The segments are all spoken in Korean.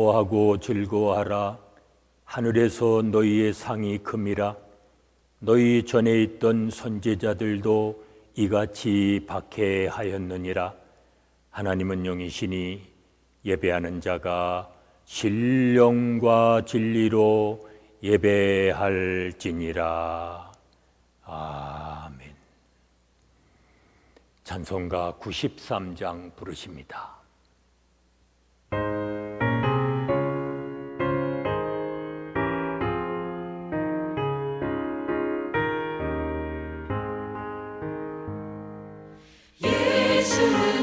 기뻐하고 즐거워하라. 하늘에서 너희의 상이 큼이라. 너희 전에 있던 선제자들도 이같이 박해하였느니라. 하나님은 영이시니 예배하는 자가 신령과 진리로 예배할지니라. 아멘. 찬송가 93장 부르십니다. 예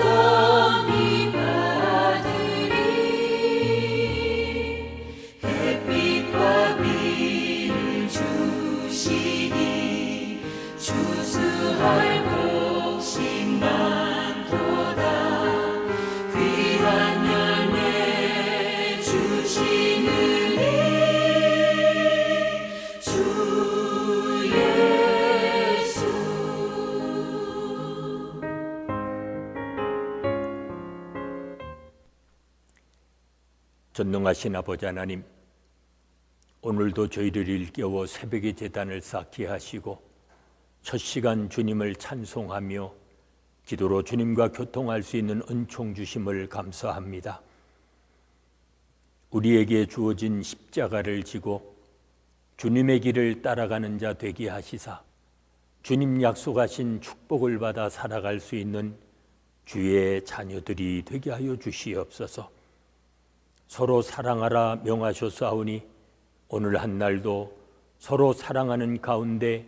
풍 전능하신 아버지 하나님, 오늘도 저희를 일깨워 새벽의 재단을 쌓게 하시고 첫 시간 주님을 찬송하며 기도로 주님과 교통할 수 있는 은총 주심을 감사합니다. 우리에게 주어진 십자가를 지고 주님의 길을 따라가는 자 되게 하시사 주님 약속하신 축복을 받아 살아갈 수 있는 주의 자녀들이 되게 하여 주시옵소서. 서로 사랑하라 명하셨사오니 오늘 한 날도 서로 사랑하는 가운데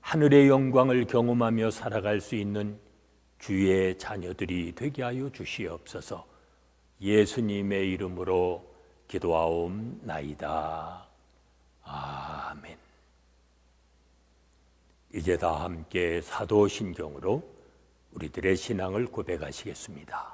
하늘의 영광을 경험하며 살아갈 수 있는 주의 자녀들이 되게 하여 주시옵소서. 예수님의 이름으로 기도하옵나이다. 아멘. 이제 다 함께 사도신경으로 우리들의 신앙을 고백하시겠습니다.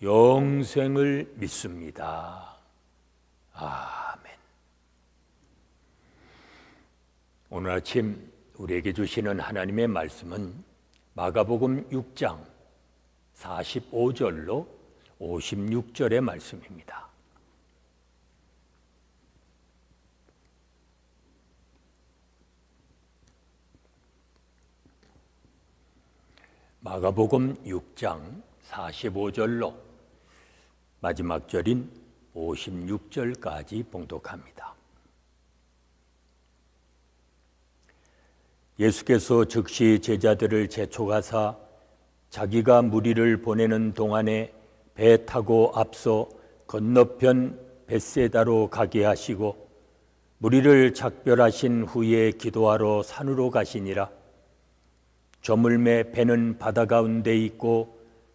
영생을 믿습니다. 아멘. 오늘 아침 우리에게 주시는 하나님의 말씀은 마가복음 6장 45절로 56절의 말씀입니다. 마가복음 6장 45절로 마지막 절인 56절까지 봉독합니다. 예수께서 즉시 제자들을 재촉하사 자기가 무리를 보내는 동안에 배 타고 앞서 건너편 벳세다로 가게 하시고 무리를 작별하신 후에 기도하러 산으로 가시니라 저물매 배는 바다 가운데 있고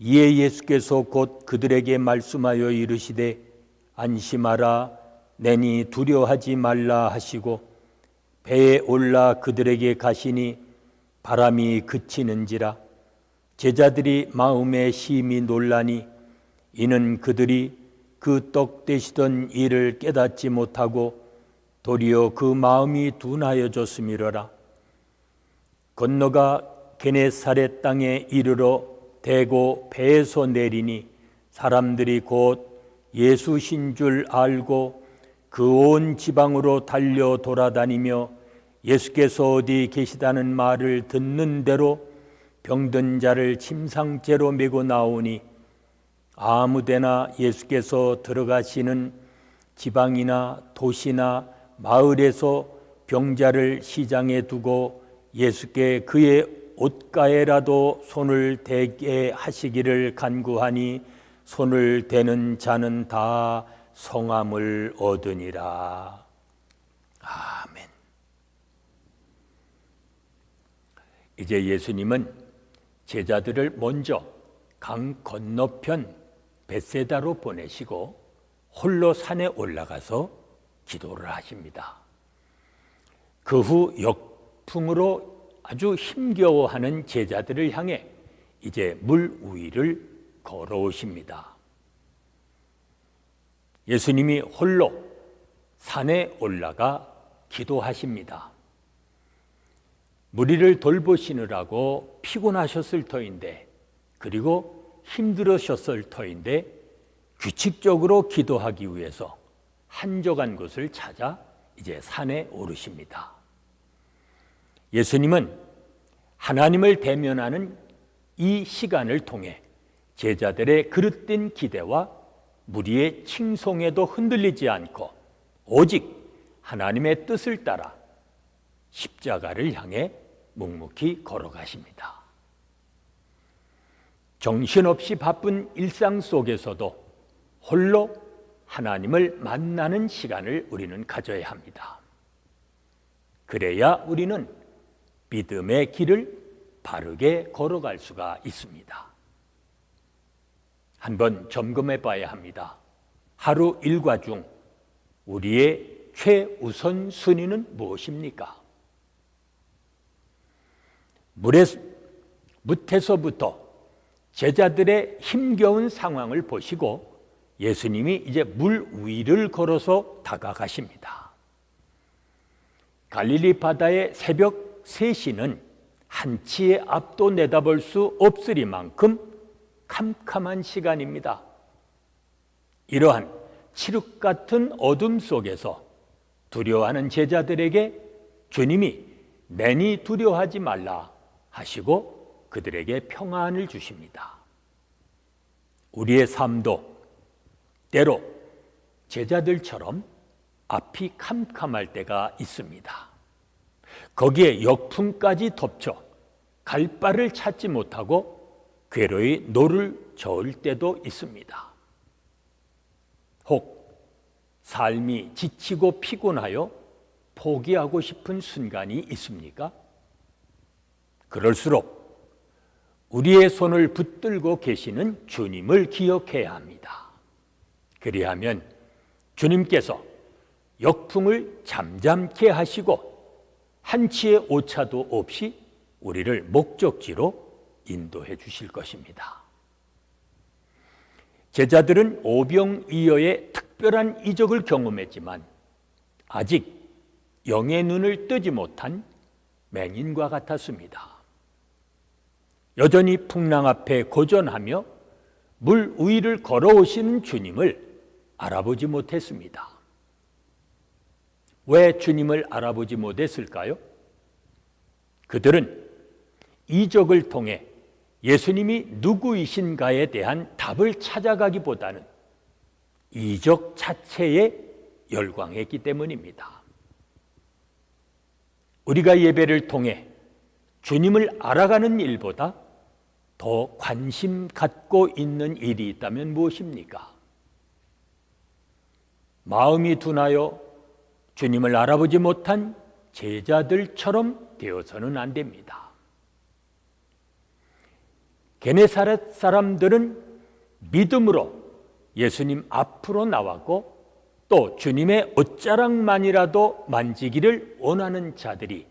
이에 예수께서 곧 그들에게 말씀하여 이르시되 안심하라 내니 두려하지 말라 하시고 배에 올라 그들에게 가시니 바람이 그치는지라. 제자들이 마음에 심히 놀라니 이는 그들이 그 떡 되시던 일을 깨닫지 못하고 도리어 그 마음이 둔하여졌음이로라. 건너가 게네사렛 땅에 이르러 대고 배에서 내리니 사람들이 곧 예수신 줄 알고 그 온 지방으로 달려 돌아다니며 예수께서 어디 계시다는 말을 듣는 대로 병든 자를 침상째로 메고 나오니 아무데나 예수께서 들어가시는 지방이나 도시나 마을에서 병자를 시장에 두고 예수께 그의 옷가에라도 손을 대게 하시기를 간구하니 손을 대는 자는 다 성함을 얻으니라. 아멘. 이제 예수님은 제자들을 먼저 강 건너편 베세다로 보내시고 홀로 산에 올라가서 기도를 하십니다. 그 후 역풍으로 아주 힘겨워하는 제자들을 향해 이제 물 위를 걸어오십니다. 예수님이 홀로 산에 올라가 기도하십니다. 무리를 돌보시느라고 피곤하셨을 터인데 그리고 힘들으셨을 터인데 규칙적으로 기도하기 위해서 한적한 곳을 찾아 이제 산에 오르십니다. 예수님은 하나님을 대면하는 이 시간을 통해 제자들의 그릇된 기대와 무리의 칭송에도 흔들리지 않고 오직 하나님의 뜻을 따라 십자가를 향해 묵묵히 걸어가십니다. 정신없이 바쁜 일상 속에서도 홀로 하나님을 만나는 시간을 우리는 가져야 합니다. 그래야 우리는 믿음의 길을 바르게 걸어갈 수가 있습니다. 한번 점검해 봐야 합니다. 하루 일과 중 우리의 최우선 순위는 무엇입니까? 물에, 무태서부터 제자들의 힘겨운 상황을 보시고 예수님이 이제 물 위를 걸어서 다가가십니다. 갈릴리 바다의 새벽 3시는 한치의 앞도 내다볼 수 없으리만큼 캄캄한 시간입니다. 이러한 칠흑 같은 어둠 속에서 두려워하는 제자들에게 주님이 내니 두려워하지 말라 하시고 그들에게 평안을 주십니다. 우리의 삶도 때로 제자들처럼 앞이 캄캄할 때가 있습니다. 거기에 역풍까지 덮쳐 갈 바를 찾지 못하고 괴로이 노를 저을 때도 있습니다. 혹 삶이 지치고 피곤하여 포기하고 싶은 순간이 있습니까? 그럴수록 우리의 손을 붙들고 계시는 주님을 기억해야 합니다. 그리하면 주님께서 역풍을 잠잠케 하시고 한치의 오차도 없이 우리를 목적지로 인도해 주실 것입니다. 제자들은 오병이어의 특별한 이적을 경험했지만 아직 영의 눈을 뜨지 못한 맹인과 같았습니다. 여전히 풍랑 앞에 고전하며 물 위를 걸어오시는 주님을 알아보지 못했습니다. 왜 주님을 알아보지 못했을까요? 그들은 이적을 통해 예수님이 누구이신가에 대한 답을 찾아가기보다는 이적 자체에 열광했기 때문입니다. 우리가 예배를 통해 주님을 알아가는 일보다 더 관심 갖고 있는 일이 있다면 무엇입니까? 마음이 둔하여 주님을 알아보지 못한 제자들처럼 되어서는 안 됩니다. 게네사렛 사람들은 믿음으로 예수님 앞으로 나왔고 또 주님의 옷자락만이라도 만지기를 원하는 자들이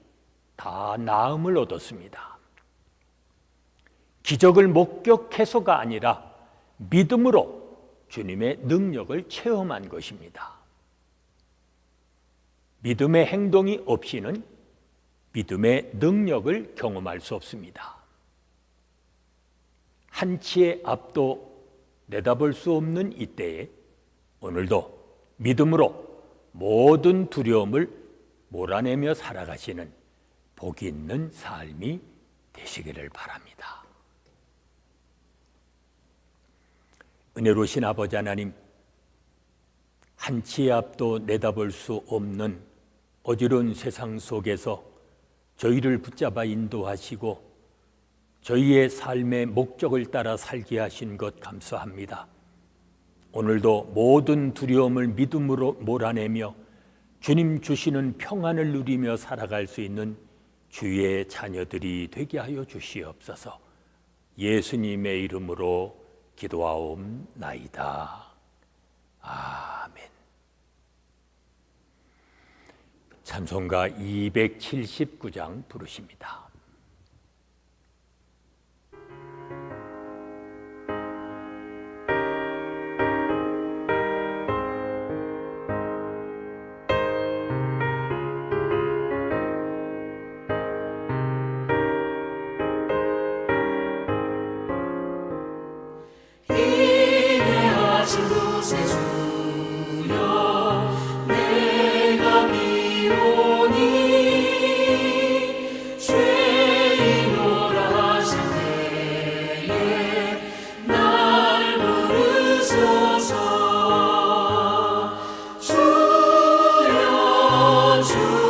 다 나음을 얻었습니다. 기적을 목격해서가 아니라 믿음으로 주님의 능력을 체험한 것입니다. 믿음의 행동이 없이는 믿음의 능력을 경험할 수 없습니다. 한치의 앞도 내다볼 수 없는 이때에 오늘도 믿음으로 모든 두려움을 몰아내며 살아가시는 복이 있는 삶이 되시기를 바랍니다. 은혜로신 아버지 하나님, 한치의 앞도 내다볼 수 없는 어지러운 세상 속에서 저희를 붙잡아 인도하시고 저희의 삶의 목적을 따라 살게 하신 것 감사합니다. 오늘도 모든 두려움을 믿음으로 몰아내며 주님 주시는 평안을 누리며 살아갈 수 있는 주의 자녀들이 되게 하여 주시옵소서. 예수님의 이름으로 기도하옵나이다. 아멘. 찬송가 279장 부르십니다. 주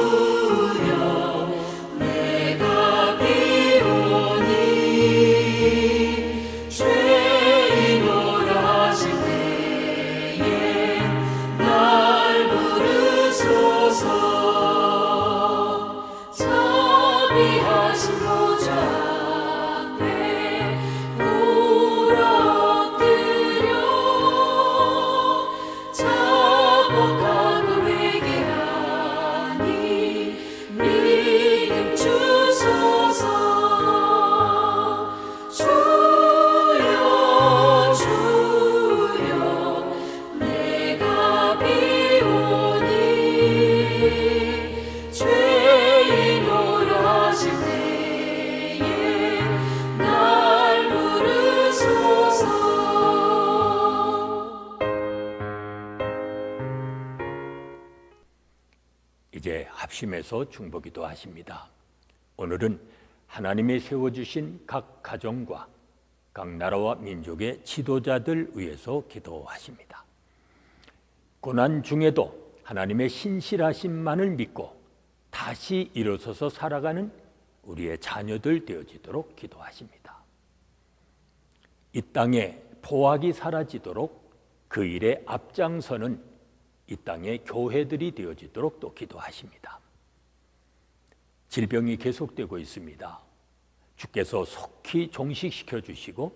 합심해서 중보기도 하십니다. 오늘은 하나님이 세워주신 각 가정과 각 나라와 민족의 지도자들 위해서 기도하십니다. 고난 중에도 하나님의 신실하심만을 믿고 다시 일어서서 살아가는 우리의 자녀들 되어지도록 기도하십니다. 이 땅에 포악이 사라지도록 그 일에 앞장서는 이 땅의 교회들이 되어지도록 또 기도하십니다. 질병이 계속되고 있습니다. 주께서 속히 종식시켜 주시고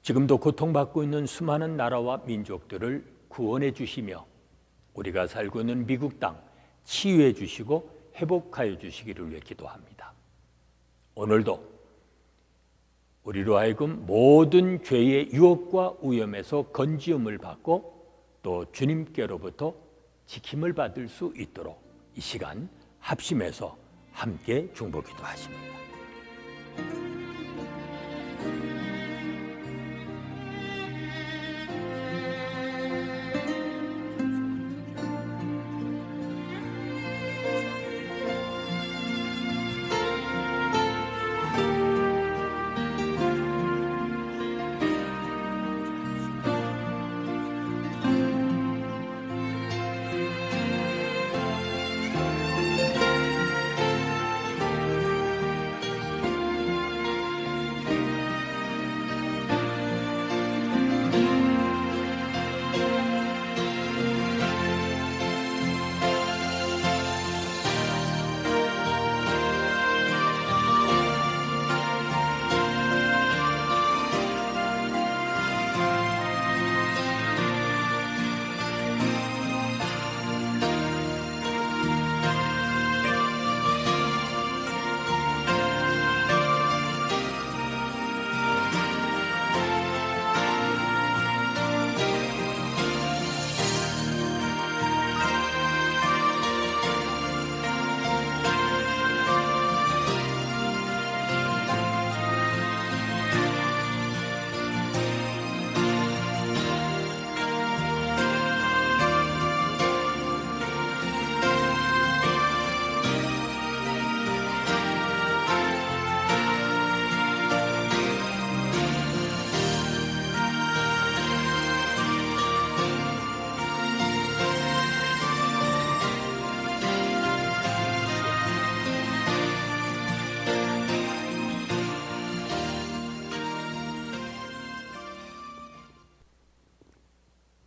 지금도 고통받고 있는 수많은 나라와 민족들을 구원해 주시며 우리가 살고 있는 미국 땅 치유해 주시고 회복하여 주시기를 위해 기도합니다. 오늘도 우리로 하여금 모든 죄의 유혹과 위험에서 건지움을 받고 또 주님께로부터 지킴을 받을 수 있도록 이 시간 합심해서 함께 중보기도 하십니다.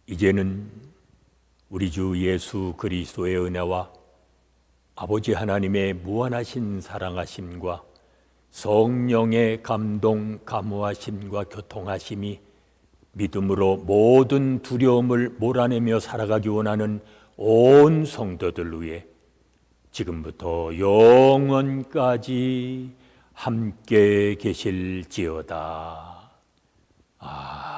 이제는 우리 주 예수 그리스도의 은혜와 아버지 하나님의 무한하신 사랑하심과 성령의 감동 감화하심과 교통하심이 믿음으로 모든 두려움을 몰아내며 살아가기 원하는 온 성도들 위해 지금부터 영원까지 함께 계실지어다. 아멘.